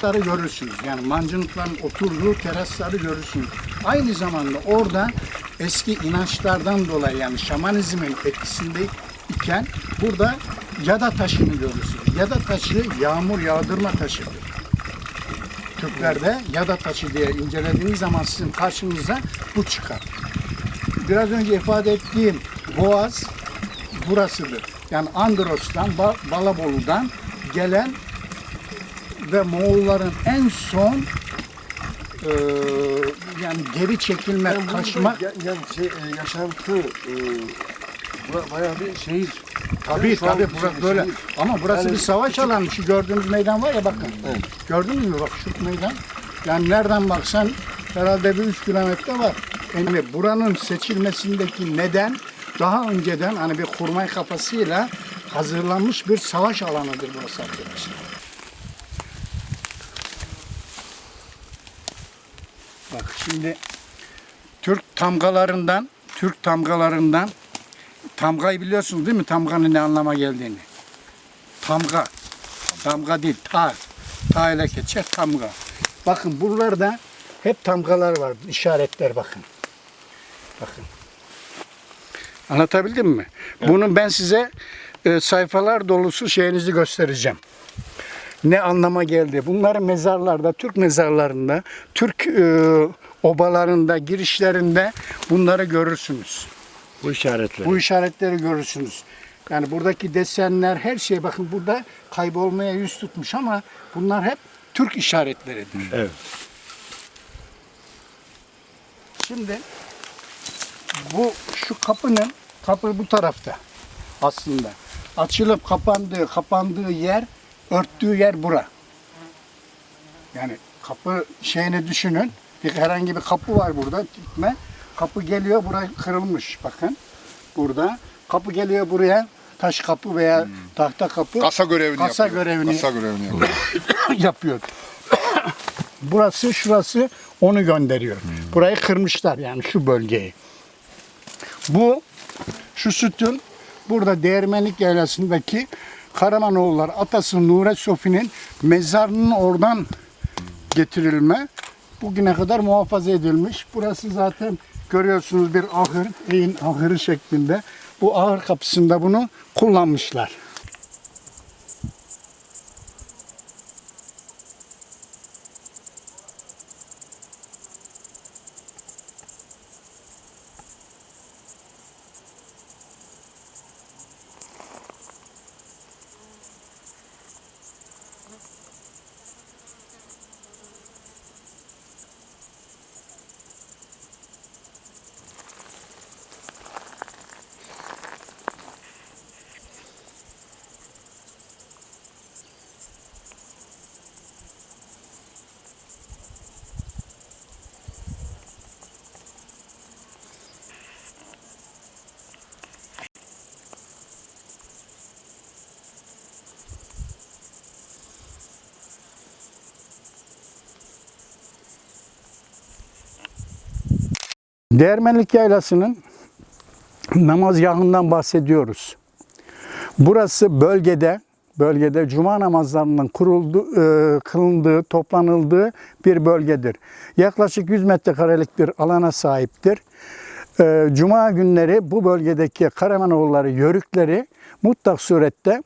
terasları görürsünüz. Yani mancınıkların oturduğu terasları görürsünüz. Aynı zamanda orada eski inançlardan dolayı yani şamanizmin etkisinde iken burada yada taşını görürsünüz. Yada taşı yağmur yağdırma taşıdır. Türklerde yada taşı diye incelediğiniz zaman sizin karşınıza bu çıkar. Biraz önce ifade ettiğim boğaz burasıdır. Yani Andros'tan, Ba- Balabolu'dan gelen ve Moğolların en son eee, yani geri çekilme, Yani kaçma ya- yani şey, e, yaşantı e, bura- bayağı bir şehir. Tabii şu tabii burası şehir. böyle. Ama burası Yani bir savaş alanı. Şu gördüğünüz meydan var ya bakın. Evet. Gördünüz mü bak şu meydan. Yani nereden baksan herhalde bir 3 kilometre var. Yani buranın seçilmesindeki neden daha önceden hani bir kurmay kafasıyla hazırlanmış bir savaş alanıdır burası arkadaşlar. Şimdi Türk tamgalarından, Türk tamgalarından Tamgayı biliyorsunuz değil mi? Tamganın ne anlama geldiğini. Tamga. Tamga değil, ta. Ta ile geçer tamga. Bakın buralarda hep tamgalar var, işaretler bakın. Bakın. Anlatabildim mi? Bunu ben size e, sayfalar dolusu şeyinizi göstereceğim. Ne anlama geldi? Bunları mezarlarda, Türk mezarlarında, Türk e, obalarında, girişlerinde bunları görürsünüz. Bu işaretler. Bu işaretleri görürsünüz. Yani buradaki desenler her şey bakın burada kaybolmaya yüz tutmuş ama bunlar hep Türk işaretleridir. Evet. Şimdi bu şu kapının kapı bu tarafta aslında. Açılıp kapandığı kapandığı yer örttüğü yer bura. Yani kapı şeyini düşünün. Bir herhangi bir kapı var burada dikme. Kapı geliyor buraya kırılmış bakın. Burada. Kapı geliyor buraya taş kapı veya tahta kapı Kasa görevini Kasa yapıyor. görevini- Kasa görevini yapıyor. yapıyor. Burası şurası onu gönderiyor. Burayı kırmışlar yani şu bölgeyi. Bu şu sütun burada Değirmenlik Yaylası'ndaki Karamanoğullar atası Nure Sofi'nin mezarının oradan getirilme bugüne kadar muhafaza edilmiş. Burası zaten görüyorsunuz bir ahır, eğin ahırı şeklinde. Bu ahır kapısında bunu kullanmışlar. Değirmenlik Yaylası'nın namazgahından bahsediyoruz. Burası bölgede bölgede cuma namazlarının kuruldu, e, kılındığı, toplanıldığı bir bölgedir. Yaklaşık 100 metrekarelik bir alana sahiptir. E, cuma günleri bu bölgedeki Karamanoğulları, yörükleri mutlak surette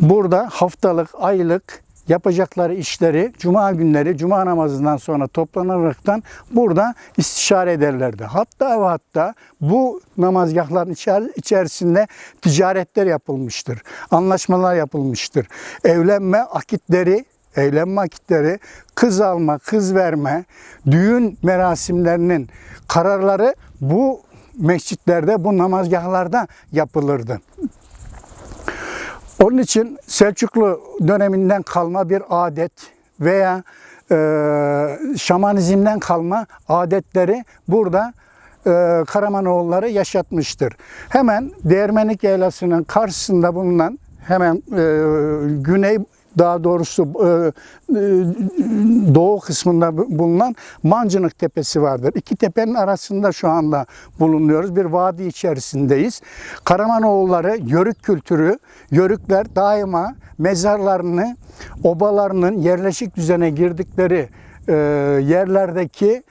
burada haftalık, aylık yapacakları işleri cuma günleri cuma namazından sonra toplanaraktan burada istişare ederlerdi. Hatta ve hatta bu namazgahların içer- içerisinde ticaretler yapılmıştır. Anlaşmalar yapılmıştır. Evlenme akitleri evlenme akitleri, kız alma, kız verme, düğün merasimlerinin kararları bu mescitlerde, bu namazgahlarda yapılırdı. Onun için Selçuklu döneminden kalma bir adet veya e, şamanizmden kalma adetleri burada e, Karamanoğulları yaşatmıştır. Hemen Değirmenlik Yaylası'nın karşısında bulunan hemen e, güney daha doğrusu e, e, doğu kısmında bu- bulunan Mancınık Tepesi vardır. İki tepenin arasında şu anda bulunuyoruz. Bir vadi içerisindeyiz. Karamanoğulları yörük kültürü, yörükler daima mezarlarını, obalarının yerleşik düzene girdikleri e, yerlerdeki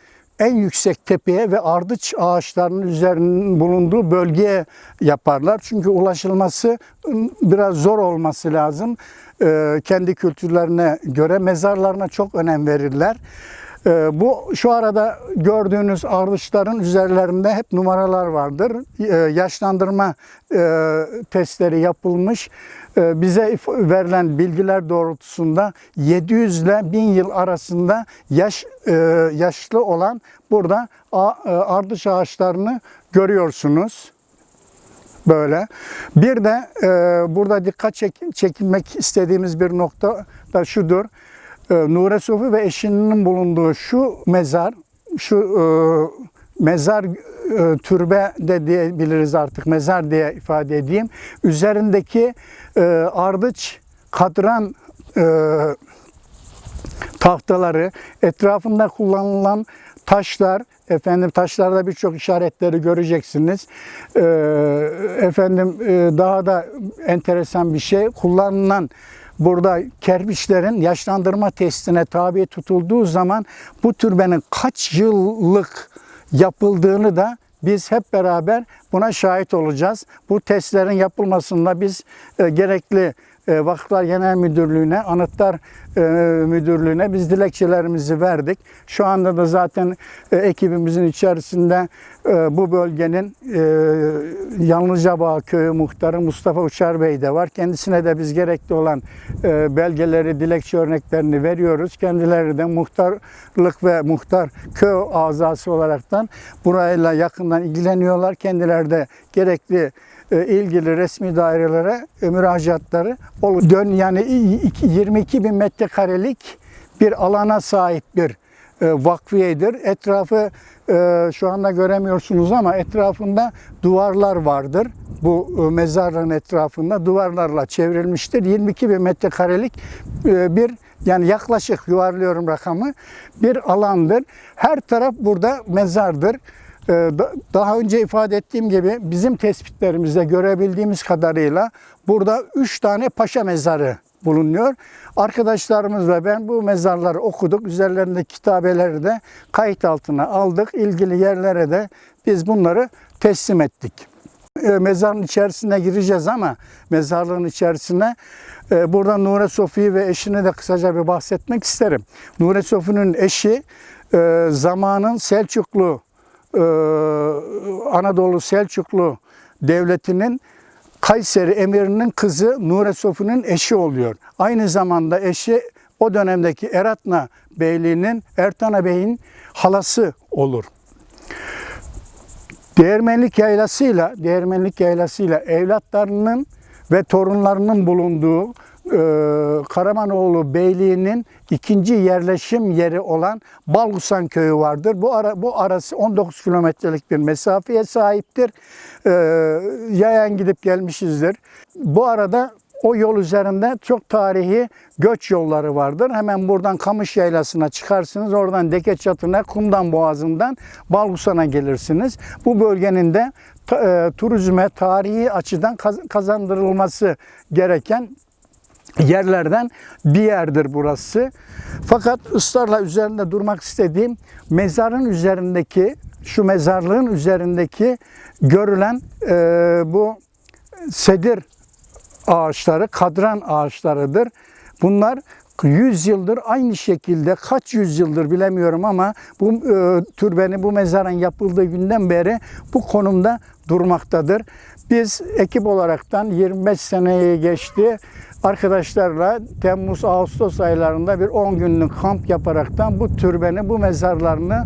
en yüksek tepeye ve ardıç ağaçlarının üzerinin bulunduğu bölgeye yaparlar. Çünkü ulaşılması ım, biraz zor olması lazım. Ee, kendi kültürlerine göre mezarlarına çok önem verirler. Ee, bu şu arada gördüğünüz ardıçların üzerlerinde hep numaralar vardır. Ee, yaşlandırma e, testleri yapılmış. Ee, bize verilen bilgiler doğrultusunda 700 ile 1000 yıl arasında yaş e, yaşlı olan burada e, ardıç ağaçlarını görüyorsunuz. Böyle. Bir de e, burada dikkat çek- çekilmek istediğimiz bir nokta da şudur. E, Nure Sufi ve eşinin bulunduğu şu mezar, şu e, mezar e, türbe de diyebiliriz artık mezar diye ifade edeyim. Üzerindeki e, ardıç kadran e, tahtaları, etrafında kullanılan taşlar, efendim taşlarda birçok işaretleri göreceksiniz. Ee, efendim e, daha da enteresan bir şey kullanılan burada kerpiçlerin yaşlandırma testine tabi tutulduğu zaman bu türbenin kaç yıllık yapıldığını da biz hep beraber buna şahit olacağız. Bu testlerin yapılmasında biz e, gerekli Vakıflar Genel Müdürlüğü'ne, Anıtlar e, Müdürlüğü'ne biz dilekçelerimizi verdik. Şu anda da zaten e, ekibimizin içerisinde e, bu bölgenin e, Yanlıcabağ Köyü muhtarı Mustafa Uçar Bey de var. Kendisine de biz gerekli olan e, belgeleri, dilekçe örneklerini veriyoruz. Kendileri de muhtarlık ve muhtar köy azası olaraktan burayla yakından ilgileniyorlar. Kendileri de gerekli e, ilgili resmi dairelere e, müracaatları. Dön yani i- iki- 22 bin metrekarelik bir alana sahip bir e, vakfiyedir. Etrafı e, şu anda göremiyorsunuz ama etrafında duvarlar vardır. Bu e, mezarlığın etrafında duvarlarla çevrilmiştir. 22 bin metrekarelik e, bir yani yaklaşık yuvarlıyorum rakamı bir alandır. Her taraf burada mezardır. Ee, da- Daha önce ifade ettiğim gibi bizim tespitlerimizde görebildiğimiz kadarıyla burada üç tane paşa mezarı bulunuyor. Arkadaşlarımız ve ben bu mezarları okuduk. Üzerlerindeki kitabeleri de kayıt altına aldık. İlgili yerlere de biz bunları teslim ettik. E, Mezarın içerisine gireceğiz ama mezarlığın içerisine e, burada Nure Sofi ve eşini de kısaca bir bahsetmek isterim. Nure Sofi'nin eşi e, zamanın Selçuklu Anadolu Selçuklu devletinin Kayseri emirinin kızı Nure Sofi'nin eşi oluyor. Aynı zamanda eşi o dönemdeki Eratna Beyliği'nin Ertana Bey'in halası olur. Değirmenlik yaylasıyla, değirmenlik yaylasıyla evlatlarının ve torunlarının bulunduğu Karamanoğlu Beyliği'nin ikinci yerleşim yeri olan Balgusan köyü vardır. Bu ara, bu arası 19 kilometrelik bir mesafeye sahiptir. E, yayan gidip gelmişizdir. Bu arada o yol üzerinde çok tarihi göç yolları vardır. Hemen buradan Kamış Yaylası'na çıkarsınız. Oradan Deke Çatı'na, Kumdan Boğazı'ndan Balgusan'a gelirsiniz. Bu bölgenin de e, turizme tarihi açıdan kaz- kazandırılması gereken yerlerden bir yerdir burası. Fakat ısrarla üzerinde durmak istediğim mezarın üzerindeki şu mezarlığın üzerindeki görülen e, bu sedir ağaçları kadran ağaçlarıdır. Bunlar 100 yıldır aynı şekilde kaç yüzyıldır bilemiyorum ama bu e, türbenin bu mezarın yapıldığı günden beri bu konumda durmaktadır. Biz ekip olaraktan 25 seneyi geçti. Arkadaşlarla Temmuz Ağustos aylarında bir 10 günlük kamp yaparaktan bu türbeni, bu mezarlarını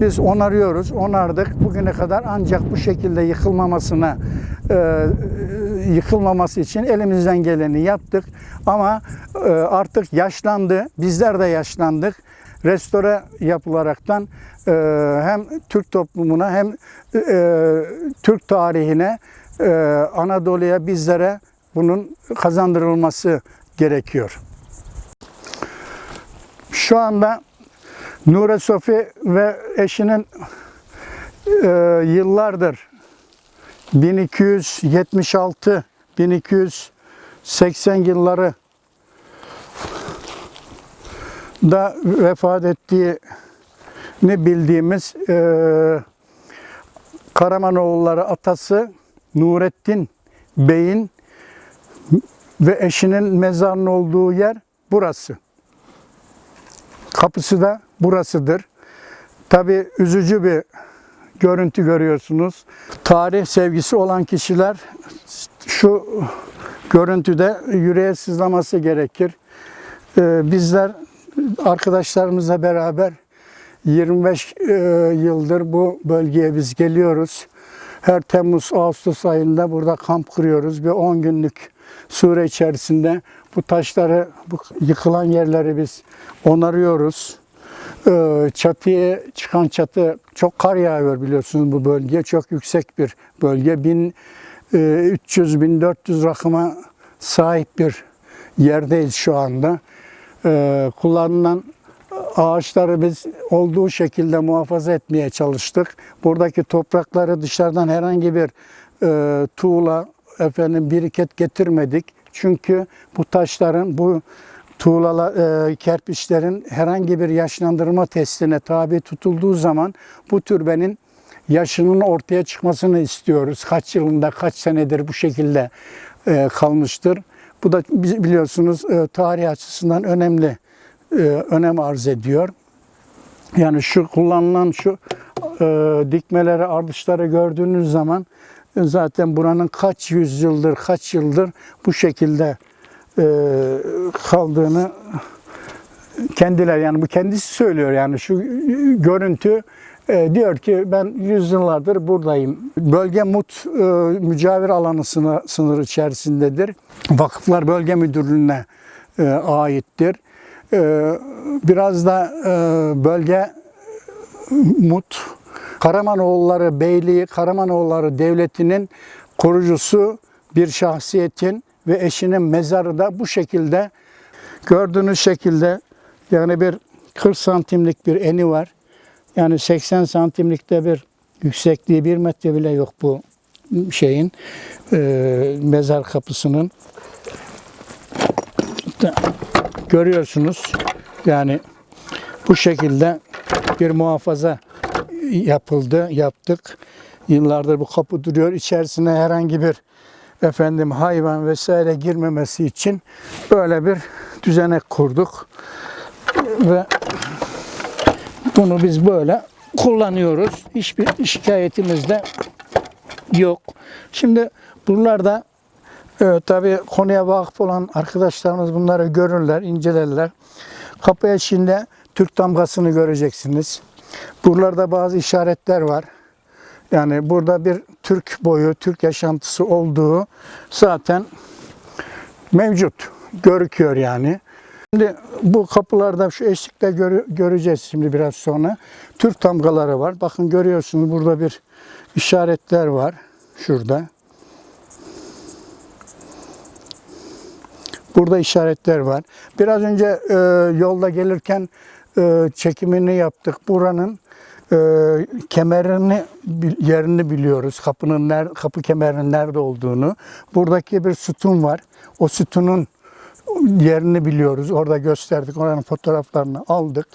biz onarıyoruz. Onardık. Bugüne kadar ancak bu şekilde yıkılmamasına e, yıkılmaması için elimizden geleni yaptık. Ama e, artık yaşlandı. Bizler de yaşlandık. Restore yapılaraktan e, hem Türk toplumuna hem e, Türk tarihine e, Anadolu'ya bizlere bunun kazandırılması gerekiyor. Şu anda Nure Sofi ve eşinin e, yıllardır 1276 1280 yılları da vefat ettiğini bildiğimiz e, Karamanoğulları atası Nurettin Bey'in ve eşinin mezarının olduğu yer burası. Kapısı da burasıdır. Tabi üzücü bir görüntü görüyorsunuz. Tarih sevgisi olan kişiler şu görüntüde yüreğe sızlaması gerekir. Ee, bizler arkadaşlarımızla beraber 25 e, yıldır bu bölgeye biz geliyoruz. Her Temmuz, Ağustos ayında burada kamp kuruyoruz ve 10 günlük süre içerisinde bu taşları, bu yıkılan yerleri biz onarıyoruz. Ee, Çatıya çıkan çatı çok kar yağıyor biliyorsunuz bu bölge. Çok yüksek bir bölge. 1300-1400 rakıma sahip bir yerdeyiz şu anda. Ee, Kullanılan ağaçları biz olduğu şekilde muhafaza etmeye çalıştık. Buradaki toprakları dışarıdan herhangi bir e, tuğla, efendim biriket getirmedik. Çünkü bu taşların, bu tuğlala, e, kerpiçlerin herhangi bir yaşlandırma testine tabi tutulduğu zaman bu türbenin yaşının ortaya çıkmasını istiyoruz. Kaç yılında, kaç senedir bu şekilde e, kalmıştır. Bu da bi- biliyorsunuz e, tarih açısından önemli e, önem arz ediyor. Yani şu kullanılan şu e, dikmeleri, ardışları gördüğünüz zaman zaten buranın kaç yüzyıldır, kaç yıldır bu şekilde kaldığını kendiler yani bu kendisi söylüyor yani şu görüntü e, diyor ki ben yüzyıllardır buradayım. Bölge Mut e, mücavir alanı sınır, sınırı içerisindedir. Vakıflar Bölge Müdürlüğü'ne e, aittir. Biraz da bölge Mut Karamanoğulları Beyliği, Karamanoğulları Devleti'nin korucusu bir şahsiyetin ve eşinin mezarı da bu şekilde gördüğünüz şekilde yani bir 40 santimlik bir eni var. Yani 80 santimlikte bir yüksekliği bir metre bile yok bu şeyin e, mezar kapısının. Görüyorsunuz yani bu şekilde bir muhafaza yapıldı, yaptık. Yıllardır bu kapı duruyor. İçerisine herhangi bir efendim hayvan vesaire girmemesi için böyle bir düzenek kurduk. Ve bunu biz böyle kullanıyoruz. Hiçbir şikayetimiz de yok. Şimdi buralarda e, tabii konuya vakıf olan arkadaşlarımız bunları görürler, incelerler. Kapı eşiğinde Türk damgasını göreceksiniz. Buralarda bazı işaretler var. Yani burada bir Türk boyu, Türk yaşantısı olduğu zaten mevcut. Görüküyor yani. Şimdi bu kapılarda şu eşlikte görü- göreceğiz şimdi biraz sonra. Türk damgaları var. Bakın görüyorsunuz burada bir işaretler var. Şurada. Burada işaretler var. Biraz önce e, yolda gelirken e, çekimini yaptık. Buranın e, kemerini yerini biliyoruz. Kapının ner, kapı kemerinin nerede olduğunu. Buradaki bir sütun var. O sütunun yerini biliyoruz. Orada gösterdik. Oranın fotoğraflarını aldık.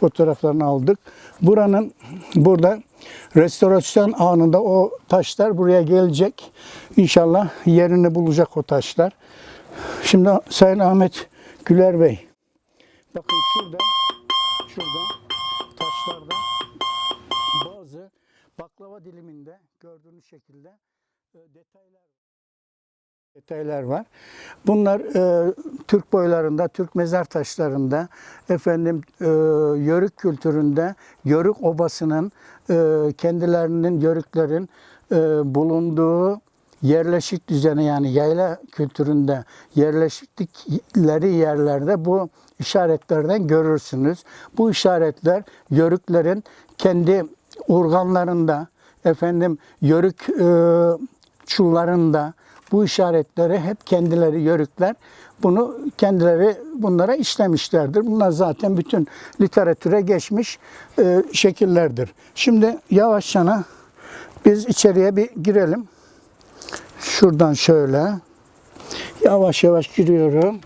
Fotoğraflarını aldık. Buranın burada restorasyon anında o taşlar buraya gelecek. İnşallah yerini bulacak o taşlar. Şimdi Sayın Ahmet Güler Bey. Bakın şurada, şurada taşlarda bazı baklava diliminde gördüğünüz şekilde e, detaylar detaylar var. Bunlar e, Türk boylarında, Türk mezar taşlarında, efendim e, yörük kültüründe, yörük obasının e, kendilerinin yörüklerin e, bulunduğu yerleşik düzeni yani yayla kültüründe yerleştikleri yerlerde bu işaretlerden görürsünüz. Bu işaretler yörüklerin kendi organlarında, efendim yörük e, çullarında bu işaretleri hep kendileri yörükler. Bunu kendileri bunlara işlemişlerdir. Bunlar zaten bütün literatüre geçmiş e, şekillerdir. Şimdi yavaşçana biz içeriye bir girelim. Şuradan şöyle. Yavaş yavaş giriyorum.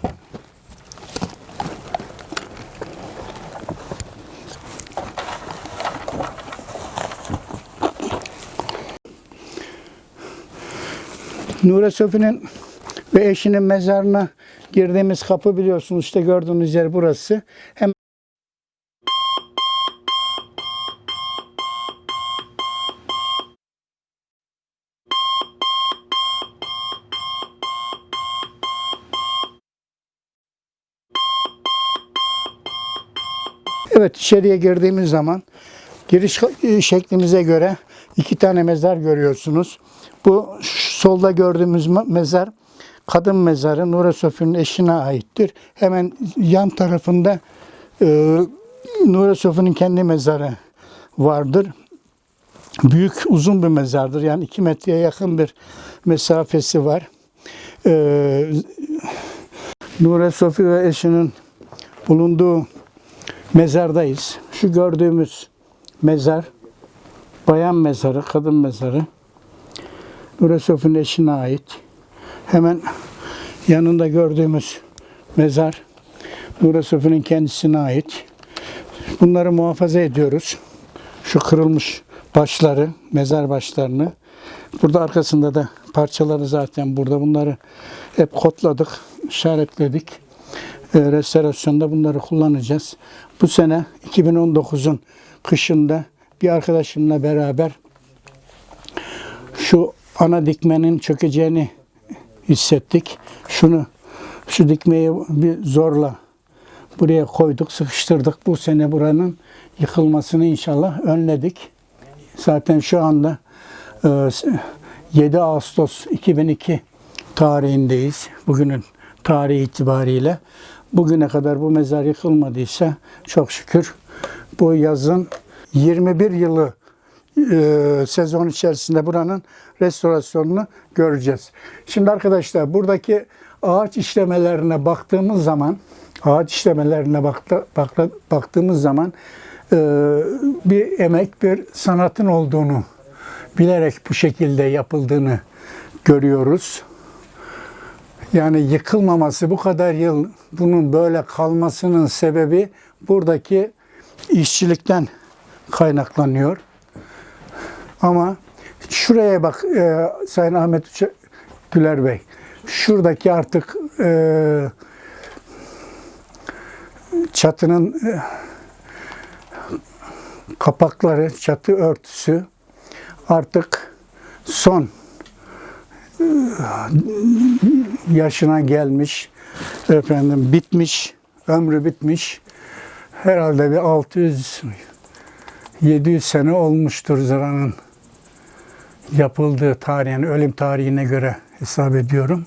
Nure Sofi'nin ve eşinin mezarına girdiğimiz kapı biliyorsunuz işte gördüğünüz yer burası. Hem Evet içeriye girdiğimiz zaman giriş şeklimize göre iki tane mezar görüyorsunuz. Bu solda gördüğümüz me- mezar kadın mezarı Nure Sofi'nin eşine aittir. Hemen yan tarafında e, Nure Sofi'nin kendi mezarı vardır. Büyük uzun bir mezardır. Yani iki metreye yakın bir mesafesi var. E, Nure Sofi ve eşinin bulunduğu mezardayız. Şu gördüğümüz mezar bayan mezarı, kadın mezarı. Nure Sofi'nin eşine ait. Hemen yanında gördüğümüz mezar Nure Sofi'nin kendisine ait. Bunları muhafaza ediyoruz. Şu kırılmış başları, mezar başlarını. Burada arkasında da parçaları zaten burada. Bunları hep kodladık, işaretledik. Ee, restorasyonda bunları kullanacağız. Bu sene 2019'un kışında bir arkadaşımla beraber şu ana dikmenin çökeceğini hissettik. Şunu şu dikmeyi bir zorla buraya koyduk, sıkıştırdık. Bu sene buranın yıkılmasını inşallah önledik. Zaten şu anda e, 7 Ağustos 2002 tarihindeyiz. Bugünün tarihi itibariyle. Bugüne kadar bu mezar yıkılmadıysa çok şükür bu yazın 21 yılı e, sezon içerisinde buranın restorasyonunu göreceğiz. Şimdi arkadaşlar buradaki ağaç işlemelerine baktığımız zaman ağaç işlemelerine baktı, bakla- baktığımız zaman e, bir emek, bir sanatın olduğunu bilerek bu şekilde yapıldığını görüyoruz. Yani yıkılmaması bu kadar yıl bunun böyle kalmasının sebebi buradaki işçilikten kaynaklanıyor. Ama şuraya bak e, Sayın Ahmet Güler Bey. Şuradaki artık e, çatının e, kapakları, çatı örtüsü artık son e, yaşına gelmiş, efendim bitmiş, ömrü bitmiş. Herhalde bir 600 700 sene olmuştur Zıra'nın yapıldığı tarihin, ölüm tarihine göre hesap ediyorum.